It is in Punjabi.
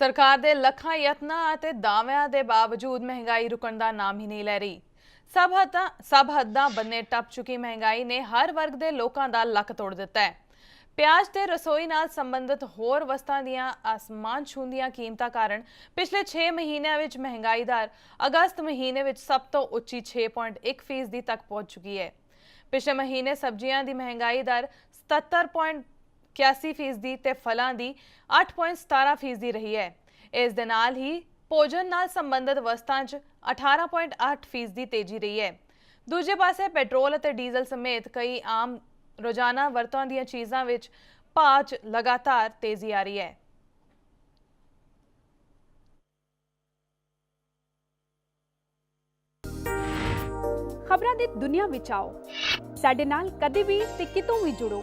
ਸਰਕਾਰ ਦੇ ਲੱਖਾਂ ਯਤਨਾਂ ਅਤੇ ਦਾਅਵਿਆਂ ਦੇ ਬਾਵਜੂਦ ਮਹਿੰਗਾਈ ਰੁਕਣ ਦਾ ਨਾਮ ਹੀ ਨਹੀਂ ਲੈ ਰਹੀ ਸਭ ਹੱਦਾਂ ਸਭ ਹੱਦਾਂ ਬੰਨੇ ਟੱਪ ਚੁੱਕੀ ਮਹਿੰਗਾਈ ਨੇ ਹਰ ਵਰਗ ਦੇ ਲੋਕਾਂ ਦਾ ਲੱਕ ਤੋੜ ਦਿੱਤਾ ਹੈ ਪਿਆਜ਼ ਤੇ ਰਸੋਈ ਨਾਲ ਸੰਬੰਧਿਤ ਹੋਰ ਵਸਤਾਂ ਦੀਆਂ ਆਸਮਾਨ ਛੂੰਦੀਆਂ ਕੀਮਤਾਂ ਕਾਰਨ ਪਿਛਲੇ 6 ਮਹੀਨਿਆਂ ਵਿੱਚ ਮਹਿੰਗਾਈ ਦਰ ਅਗਸਤ ਮਹੀਨੇ ਵਿੱਚ ਸਭ ਤੋਂ ਉੱਚੀ 6.1% ਦੀ ਤੱਕ ਪਹੁੰਚ ਚੁੱਕੀ ਹੈ ਪਿਛਲੇ ਮਹੀਨੇ ਸਬਜ਼ੀਆਂ ਦੀ ਮਹਿੰਗਾਈ ਦਰ 77. 81% ਤੇ ਫਲਾਂ ਦੀ 8.17% ਰਹੀ ਹੈ। ਇਸ ਦੇ ਨਾਲ ਹੀ ਭੋਜਨ ਨਾਲ ਸੰਬੰਧਿਤ ਵਸਤਾਂ 'ਚ 18.8% ਤੇਜ਼ੀ ਰਹੀ ਹੈ। ਦੂਜੇ ਪਾਸੇ ਪੈਟਰੋਲ ਅਤੇ ਡੀਜ਼ਲ ਸਮੇਤ ਕਈ ਆਮ ਰੋਜ਼ਾਨਾ ਵਰਤੋਂ ਦੀਆਂ ਚੀਜ਼ਾਂ ਵਿੱਚ ਭਾਅ ਲਗਾਤਾਰ ਤੇਜ਼ੀ ਆ ਰਹੀ ਹੈ। ਖਬਰਾਂ ਦੀ ਦੁਨੀਆ ਵਿੱਚ ਆਓ। ਸਾਡੇ ਨਾਲ ਕਦੇ ਵੀ ਤੇ ਕਿਤੋਂ ਵੀ ਜੁੜੋ।